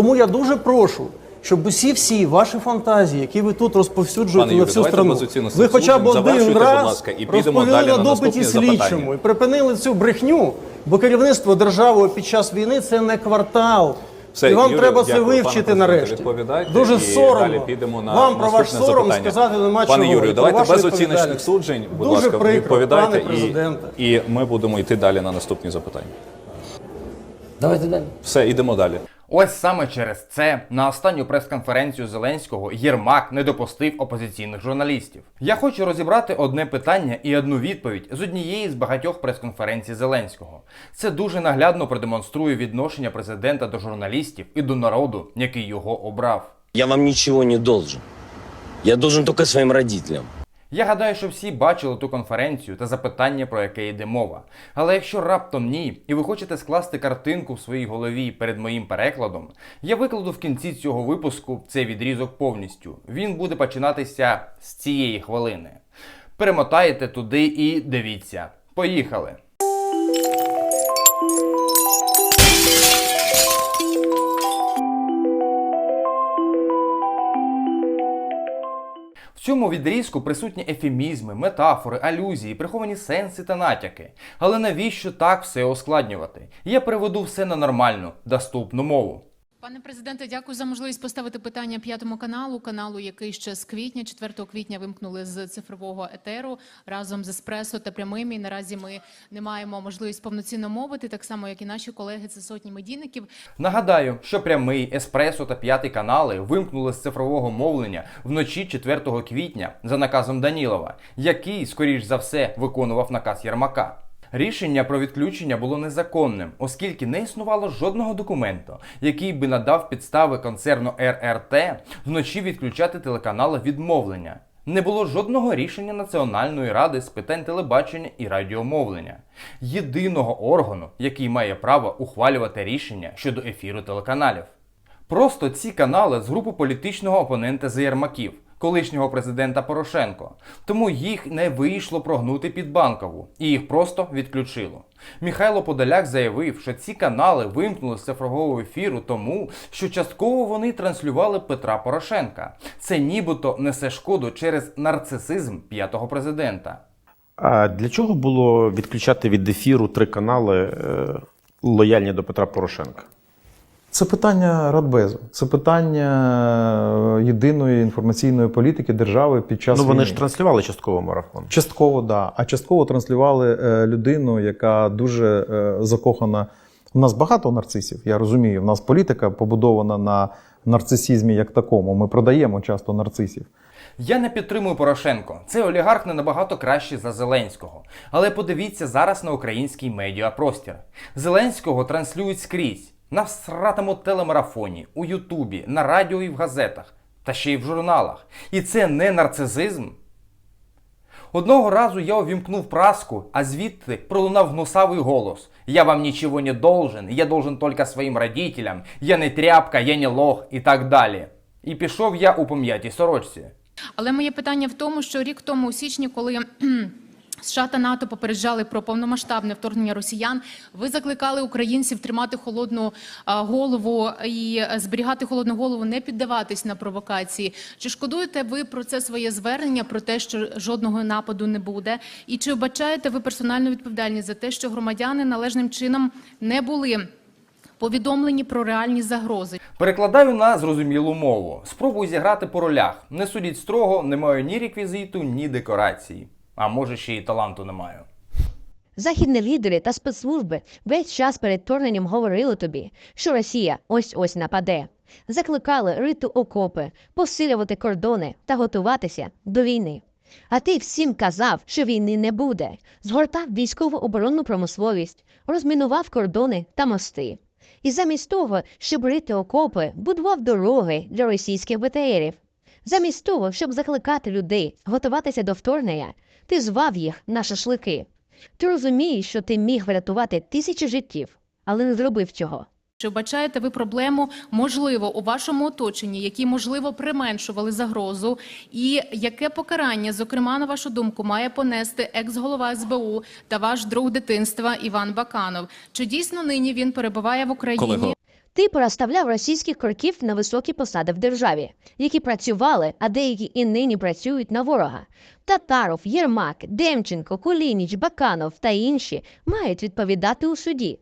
Тому я дуже прошу, щоб усі всі ваші фантазії, які ви тут розповсюджуєте на всю страну, ви хоча б один раз ласка, і підемо розповіли далі на допиті запитання. слідчому і припинили цю брехню, бо керівництво державою під час війни це не квартал. Все, і вам Юрію, треба це дякую, вивчити нарешті. Дуже і соромно. Далі підемо на вам про ваш сором запитання. сказати нема Пане. Юрію, давайте без оціночних суджень, будь Дуже ласка, прикро, відповідайте пане і, і ми будемо йти далі на наступні запитання. Давайте далі. Все, йдемо далі. Ось саме через це на останню прес-конференцію Зеленського Єрмак не допустив опозиційних журналістів. Я хочу розібрати одне питання і одну відповідь з однієї з багатьох прес-конференцій Зеленського. Це дуже наглядно продемонструє відношення президента до журналістів і до народу, який його обрав. Я вам ничего не должен. Я должен только своим родителям. Я гадаю, що всі бачили ту конференцію та запитання, про яке йде мова. Але якщо раптом ні, і ви хочете скласти картинку в своїй голові перед моїм перекладом, я викладу в кінці цього випуску цей відрізок повністю. Він буде починатися з цієї хвилини. Перемотаєте туди і дивіться. Поїхали! Цьому відрізку присутні ефемізми, метафори, алюзії, приховані сенси та натяки. Але навіщо так все ускладнювати? Я переведу все на нормальну, доступну мову. Пане президенте, дякую за можливість поставити питання п'ятому каналу. Каналу, який ще з квітня, 4 квітня, вимкнули з цифрового етеру разом з еспресо та прямими. І наразі ми не маємо можливість повноцінно мовити, так само як і наші колеги. Це сотні медійників. Нагадаю, що прямий, еспресо та п'ятий канали вимкнули з цифрового мовлення вночі 4 квітня за наказом Данілова, який, скоріш за все, виконував наказ Єрмака. Рішення про відключення було незаконним, оскільки не існувало жодного документу, який би надав підстави концерну РРТ вночі відключати телеканали від мовлення. Не було жодного рішення Національної ради з питань телебачення і радіомовлення, єдиного органу, який має право ухвалювати рішення щодо ефіру телеканалів. Просто ці канали з групи політичного опонента Заєрмаків, колишнього президента Порошенко. Тому їх не вийшло прогнути під банкову, і їх просто відключило. Михайло Подоляк заявив, що ці канали вимкнули з цифрового ефіру тому, що частково вони транслювали Петра Порошенка. Це нібито несе шкоду через нарцисизм п'ятого президента. А для чого було відключати від ефіру три канали е, лояльні до Петра Порошенка? Це питання Радбезу, це питання е, єдиної інформаційної політики держави під час Ну вони війни. ж транслювали частково марафон. частково, да. А частково транслювали е, людину, яка дуже е, закохана. У нас багато нарцисів, я розумію. У нас політика побудована на нарцисізмі як такому. Ми продаємо часто нарцисів. Я не підтримую Порошенко. Цей олігарх не набагато кращий за Зеленського. Але подивіться зараз на український медіапростір. Зеленського транслюють скрізь на всратому телемарафоні, у Ютубі, на радіо і в газетах, та ще й в журналах. І це не нарцизизм. Одного разу я увімкнув праску, а звідти пролунав гнусавий голос. Я вам нічого не должен, я должен тільки своїм родителям, я не тряпка, я не лох і так далі. І пішов я у пом'ятій сорочці. Але моє питання в тому, що рік тому у січні, коли США та НАТО попереджали про повномасштабне вторгнення росіян, ви закликали українців тримати холодну голову і зберігати холодну голову, не піддаватись на провокації. Чи шкодуєте ви про це своє звернення, про те, що жодного нападу не буде? І чи вбачаєте ви персональну відповідальність за те, що громадяни належним чином не були повідомлені про реальні загрози? Перекладаю на зрозумілу мову. Спробую зіграти по ролях. Не судіть строго, не маю ні реквізиту, ні декорації. А може ще й таланту не маю. Західні лідери та спецслужби весь час перед вторгненням говорили тобі, що Росія ось-ось нападе. Закликали рити окопи, посилювати кордони та готуватися до війни. А ти всім казав, що війни не буде, згортав військово оборонну промисловість, розмінував кордони та мости. І замість того, щоб рити окопи, будував дороги для російських БТРів. Замість того, щоб закликати людей готуватися до вторгнення, ти звав їх на шашлики. Ти розумієш, що ти міг врятувати тисячі життів, але не зробив цього. Чи вбачаєте ви проблему, можливо, у вашому оточенні, які, можливо, применшували загрозу? І яке покарання, зокрема, на вашу думку, має понести екс-голова СБУ та ваш друг дитинства Іван Баканов? Чи дійсно нині він перебуває в Україні? Колего, Ти переставляв російських кроків на високі посади в державі, які працювали, а деякі і нині працюють на ворога. Татаров, Єрмак, Демченко, Кулініч, Баканов та інші мають відповідати у суді.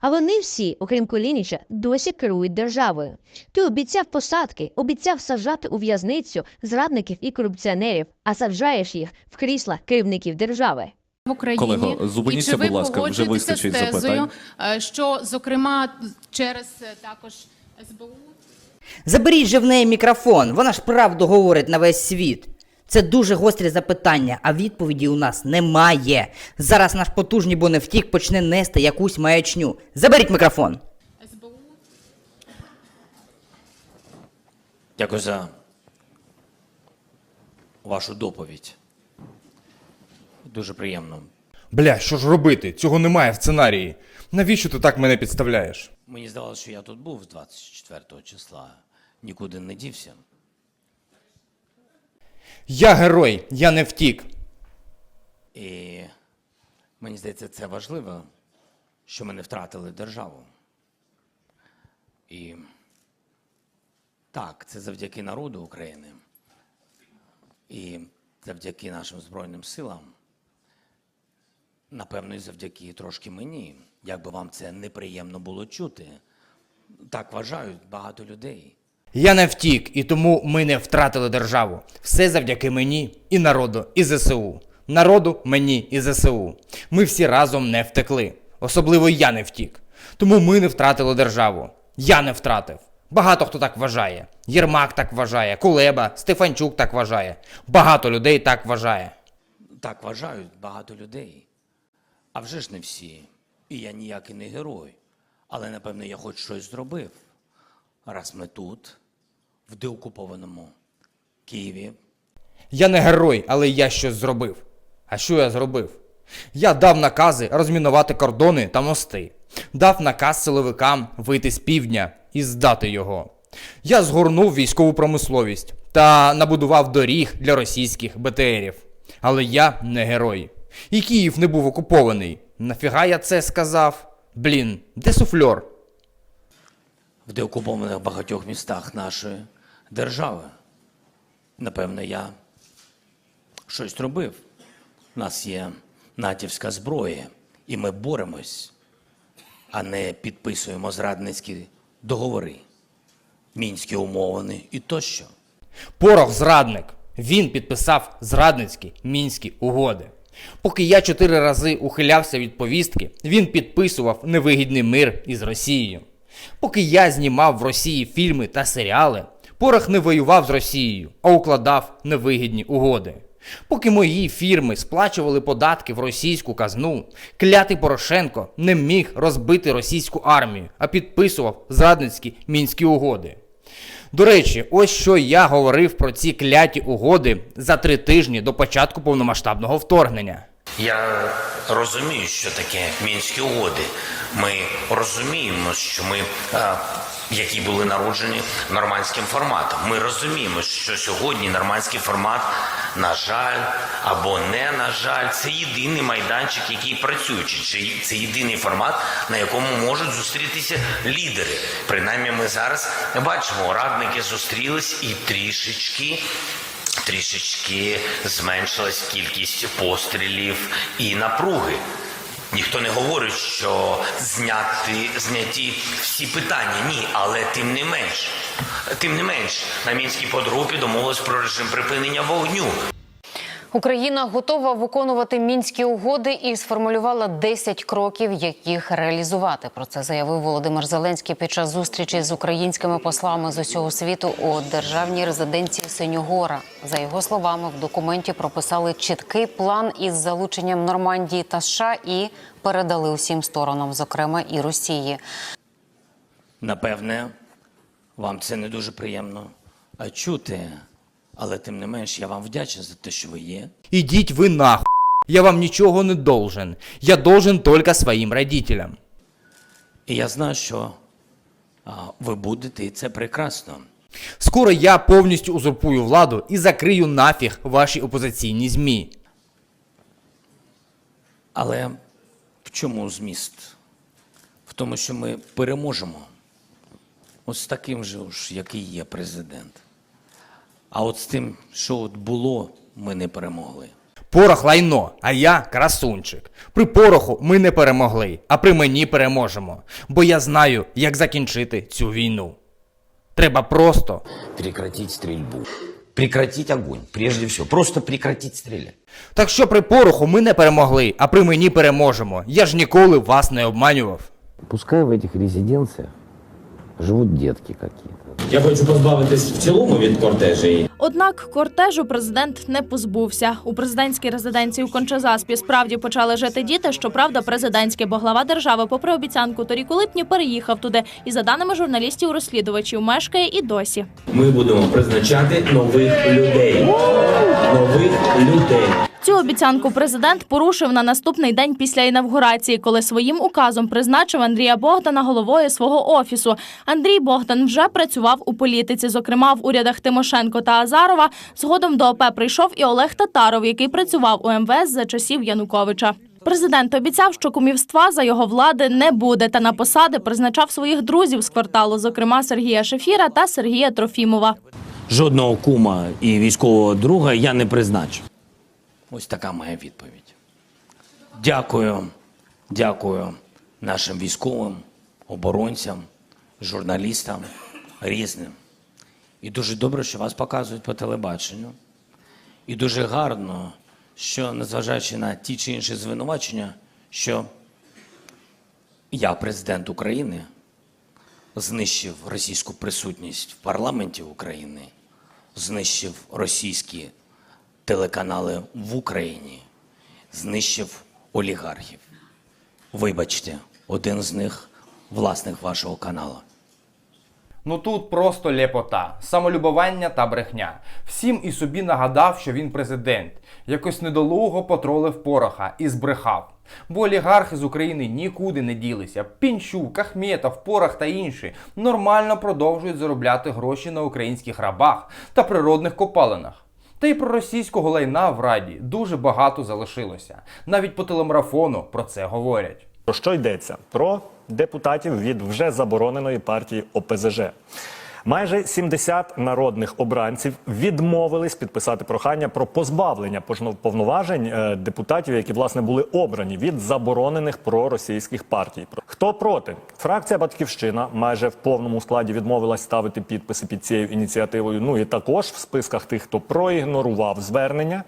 А вони всі, окрім Кулініча, досі керують державою. Ти обіцяв посадки, обіцяв саджати у в'язницю зрадників і корупціонерів, а саджаєш їх в крісла керівників держави. В Україні. Колего, зупиніться, і чи ви будь ласка, вже вистачить з тезою, запитань. що, зокрема, через е, також СБУ Заберіть же в неї мікрофон, вона ж правду говорить на весь світ. Це дуже гострі запитання, а відповіді у нас немає. Зараз наш потужний боневтік почне нести якусь маячню. Заберіть мікрофон. СБУ Дякую за вашу доповідь. Дуже приємно. Бля, що ж робити? Цього немає в сценарії. Навіщо ти так мене підставляєш? Мені здавалося, що я тут був з 24 числа. Нікуди не дівся. Я герой, я не втік. І мені здається, це важливо, що ми не втратили державу. І так, це завдяки народу України. І завдяки нашим Збройним силам. Напевно, і завдяки трошки мені, як би вам це неприємно було чути. Так вважають багато людей. Я не втік, і тому ми не втратили державу. Все завдяки мені і народу, і ЗСУ. Народу, мені і ЗСУ. Ми всі разом не втекли. Особливо я не втік. Тому ми не втратили державу. Я не втратив. Багато хто так вважає. Єрмак так вважає, Кулеба, Стефанчук так вважає. Багато людей так вважає. Так вважають багато людей. А вже ж не всі. І я ніякий не герой. Але, напевно, я хоч щось зробив. Раз ми тут, в деокупованому Києві, Я не герой, але я щось зробив. А що я зробив? Я дав накази розмінувати кордони та мости, дав наказ силовикам вийти з півдня і здати його. Я згорнув військову промисловість та набудував доріг для російських БТРів. Але я не герой. І Київ не був окупований. Нафіга я це сказав? Блін, де суфльор? в деокупованих багатьох містах нашої держави. Напевно, я щось робив. У нас є натівська зброя, і ми боремось, а не підписуємо зрадницькі договори, мінські умовини і тощо. Порох зрадник. Він підписав зрадницькі мінські угоди. Поки я чотири рази ухилявся від повістки, він підписував невигідний мир із Росією. Поки я знімав в Росії фільми та серіали, Порох не воював з Росією, а укладав невигідні угоди. Поки мої фірми сплачували податки в російську казну, клятий Порошенко не міг розбити російську армію, а підписував зрадницькі мінські угоди. До речі, ось що я говорив про ці кляті угоди за три тижні до початку повномасштабного вторгнення. Я розумію, що таке мінські угоди. Ми розуміємо, що ми, які були народжені нормандським форматом. Ми розуміємо, що сьогодні нормандський формат, на жаль, або не на жаль, це єдиний майданчик, який працює. Чи це єдиний формат, на якому можуть зустрітися лідери. Принаймні, ми зараз бачимо, радники зустрілись і трішечки трішечки зменшилась кількість пострілів і напруги. Ніхто не говорить, що зняти, зняті всі питання. Ні, але тим не менш, тим не менш, на мінській подгрупі домовились про режим припинення вогню. Україна готова виконувати мінські угоди і сформулювала 10 кроків, яких реалізувати. Про це заявив Володимир Зеленський під час зустрічі з українськими послами з усього світу у державній резиденції Синьогора. За його словами, в документі прописали чіткий план із залученням Нормандії та США і передали усім сторонам, зокрема і Росії. Напевне, вам це не дуже приємно чути, але тим не менш я вам вдячний за те, що ви є. Ідіть ви нахуй. Я вам нічого не должен. Я должен тільки своїм родителям. І я знаю, що а, ви будете, і це прекрасно. Скоро я повністю узурпую владу і закрию нафіг ваші опозиційні ЗМІ. Але в чому зміст? В тому, що ми переможемо. з таким же, ж, який є президент. А от з тим, що от було, ми не перемогли. Порох лайно, а я красунчик. При пороху ми не перемогли, а при мені переможемо. Бо я знаю, як закінчити цю війну. Треба просто Прекратить стрельбу. Прекратить огонь, прежде всего. Просто прекратить стрелять. Так що при пороху ми не перемогли, а при мені переможемо. Я ж ніколи вас не обманював. Пускай в этих резиденциях живут детки какие-то. Я хочу позбавитись в цілому від кортежі. Однак кортежу президент не позбувся. У президентській резиденції у Кончазаспі справді почали жити діти. Щоправда, президентський, бо глава держави, попри обіцянку торік у липні, переїхав туди і, за даними журналістів-розслідувачів, мешкає і досі. Ми будемо призначати нових людей. Нових людей. Цю обіцянку президент порушив на наступний день після інавгурації, коли своїм указом призначив Андрія Богдана головою свого офісу. Андрій Богдан вже працював у політиці, зокрема в урядах Тимошенко та Азарова. Згодом до ОП прийшов і Олег Татаров, який працював у МВС за часів Януковича. Президент обіцяв, що кумівства за його влади не буде, та на посади призначав своїх друзів з кварталу, зокрема Сергія Шефіра та Сергія Трофімова. Жодного кума і військового друга я не призначив. Ось така моя відповідь. Дякую, дякую нашим військовим, оборонцям, журналістам різним. І дуже добре, що вас показують по телебаченню. І дуже гарно, що, незважаючи на ті чи інші звинувачення, що я, президент України, знищив російську присутність в парламенті України, знищив російські телеканали в Україні, знищив олігархів. Вибачте, один з них власник вашого каналу. Ну тут просто лепота, самолюбування та брехня. Всім і собі нагадав, що він президент. Якось недолуго потролив пороха і збрехав. Бо олігархи з України нікуди не ділися. Пінчук, Ахметов, Порох та інші нормально продовжують заробляти гроші на українських рабах та природних копалинах. Та й про російського лайна в Раді дуже багато залишилося. Навіть по телемарафону про це говорять. Про що йдеться? Про депутатів від вже забороненої партії ОПЗЖ. Майже 70 народних обранців відмовились підписати прохання про позбавлення повноважень е, депутатів, які власне були обрані від заборонених проросійських партій. Хто проти? Фракція Батьківщина майже в повному складі відмовилась ставити підписи під цією ініціативою. Ну і також в списках тих, хто проігнорував звернення,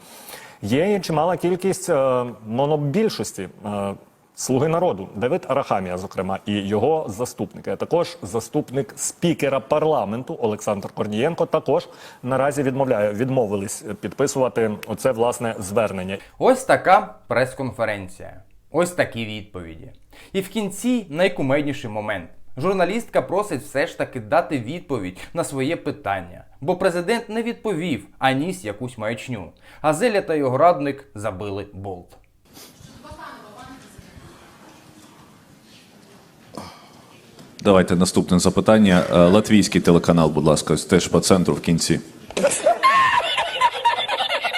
є чимала кількість е, монобільшості. е, Слуги народу Давид Арахамія, зокрема, і його заступники, а також заступник спікера парламенту Олександр Корнієнко, також наразі відмовляє відмовились підписувати оце власне звернення. Ось така прес-конференція. Ось такі відповіді. І в кінці найкумедніший момент. Журналістка просить все ж таки дати відповідь на своє питання, бо президент не відповів, а ніс якусь маячню. А Зеля та його радник забили болт. Давайте наступне запитання. Е, Латвійський телеканал, будь ласка, теж по центру в кінці.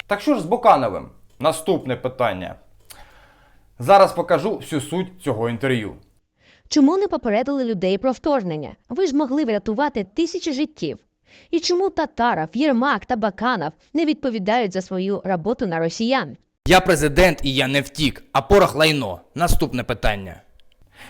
Так що ж з Бокановим? Наступне питання. Зараз покажу всю суть цього інтерв'ю. Чому не попередили людей про вторгнення? Ви ж могли врятувати тисячі життів. І чому Татаров, Єрмак та Баканов не відповідають за свою роботу на росіян? Я президент і я не втік, а порох лайно. Наступне питання.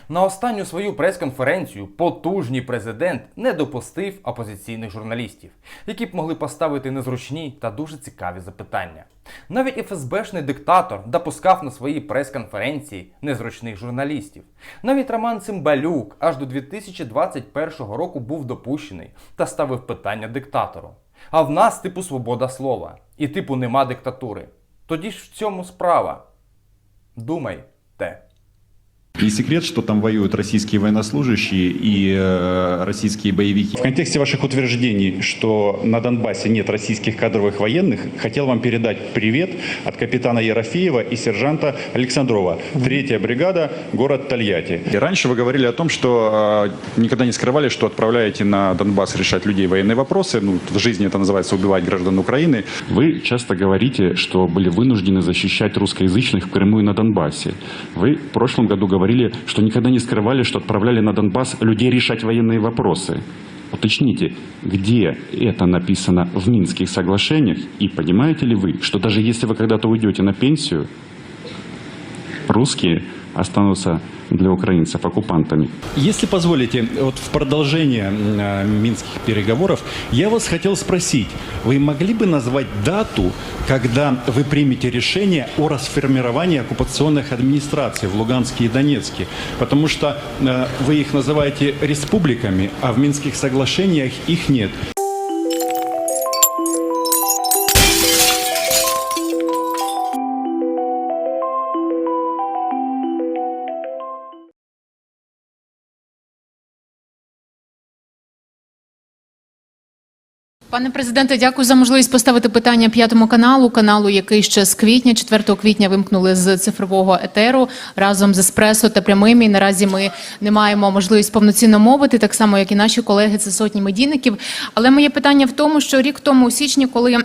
На останню свою прес-конференцію потужний президент не допустив опозиційних журналістів, які б могли поставити незручні та дуже цікаві запитання. Навіть ФСБшний диктатор допускав на свої прес-конференції незручних журналістів. Навіть Роман Цимбалюк аж до 2021 року був допущений та ставив питання диктатору. А в нас типу свобода слова і типу нема диктатури. Тоді ж в цьому справа. Думайте. Не секрет, что там воюют российские военнослужащие и э, российские боевики. В контексте ваших утверждений, что на Донбассе нет российских кадровых военных, хотел вам передать привет от капитана Ерофеева и сержанта Александрова. Третья бригада, город Тольятти. И раньше вы говорили о том, что э, никогда не скрывали, что отправляете на Донбасс решать людей военные вопросы. Ну, в жизни это называется убивать граждан Украины. Вы часто говорите, что были вынуждены защищать русскоязычных в Крыму и на Донбассе. Вы в прошлом году говорили, что никогда не скрывали, что отправляли на Донбасс людей решать военные вопросы. Уточните, где это написано в Минских соглашениях, и понимаете ли вы, что даже если вы когда-то уйдете на пенсию, русские останутся для украинцев оккупантами. Если позволите, вот в продолжение э, минских переговоров, я вас хотел спросить, вы могли бы назвать дату, когда вы примете решение о расформировании оккупационных администраций в Луганске и Донецке? Потому что э, вы их называете республиками, а в Минских соглашениях их нет. Пане президенте, дякую за можливість поставити питання п'ятому каналу, каналу, який ще з квітня, 4 квітня вимкнули з цифрового етеру разом з еспресо та прямим. Наразі ми не маємо можливість повноцінно мовити, так само як і наші колеги, це сотні медійників. Але моє питання в тому, що рік тому у січні, коли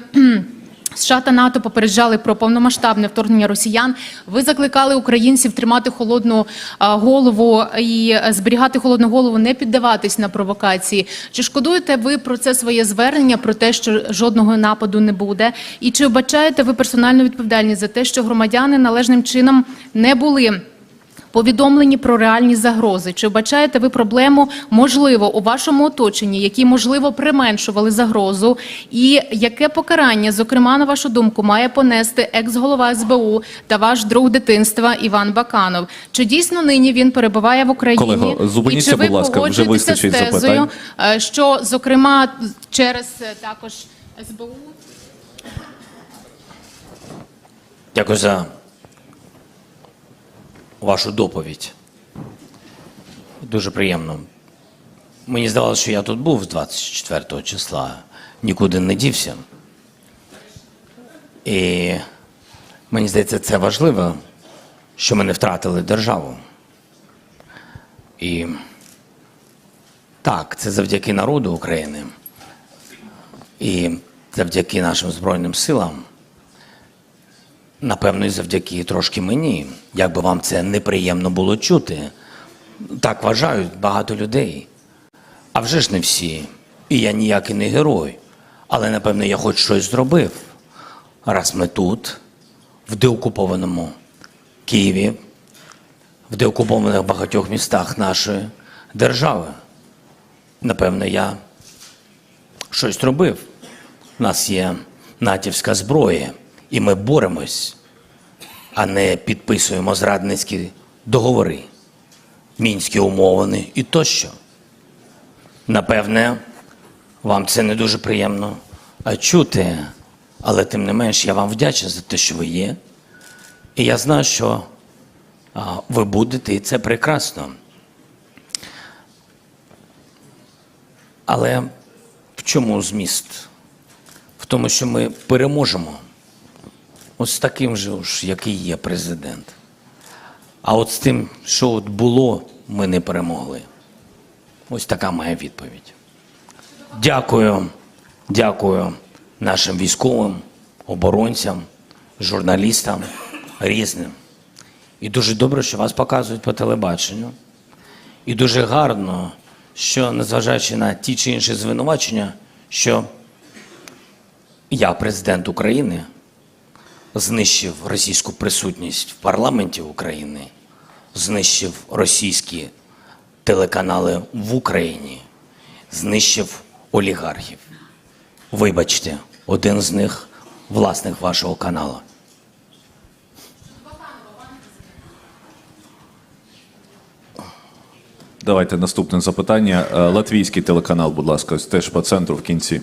США та НАТО попереджали про повномасштабне вторгнення росіян. Ви закликали українців тримати холодну голову і е, зберігати холодну голову, не піддаватись на провокації. Чи шкодуєте ви про це своє звернення, про те, що жодного нападу не буде? І чи вбачаєте ви персональну відповідальність за те, що громадяни належним чином не були? Повідомлені про реальні загрози. Чи вбачаєте ви проблему, можливо, у вашому оточенні, які, можливо, применшували загрозу? І яке покарання, зокрема, на вашу думку, має понести екс-голова СБУ та ваш друг дитинства Іван Баканов? Чи дійсно нині він перебуває в Україні? Колего, зупиніться, І чи ви будь ласка, вже з вистачить тезою, запитань. е, що, зокрема, через е, також СБУ Дякую за вашу доповідь. Дуже приємно. Мені здавалося, що я тут був з 24 числа, нікуди не дівся. І мені здається, це важливо, що ми не втратили державу. І так, це завдяки народу України і завдяки нашим Збройним силам. Напевно, і завдяки трошки мені, як би вам це неприємно було чути. Так вважають багато людей. А вже ж не всі. І я ніякий не герой. Але напевно я хоч щось зробив. Раз ми тут, в деокупованому Києві, в деокупованих багатьох містах нашої держави. Напевно, я щось зробив. У нас є натівська зброя, і ми боремось, а не підписуємо зрадницькі договори, мінські умовини і тощо. Напевне, вам це не дуже приємно чути, але тим не менш я вам вдячний за те, що ви є. І я знаю, що ви будете, і це прекрасно. Але в чому зміст? В тому, що ми переможемо. Ось таким же, ж, який є президент. А от з тим, що от було, ми не перемогли. Ось така моя відповідь. Дякую, дякую нашим військовим, оборонцям, журналістам різним. І дуже добре, що вас показують по телебаченню. І дуже гарно, що, незважаючи на ті чи інші звинувачення, що я, президент України, знищив російську присутність в парламенті України, знищив російські телеканали в Україні, знищив олігархів. Вибачте, один з них власник вашого каналу. Давайте наступне запитання. Е, Латвійський телеканал, будь ласка, теж по центру в кінці.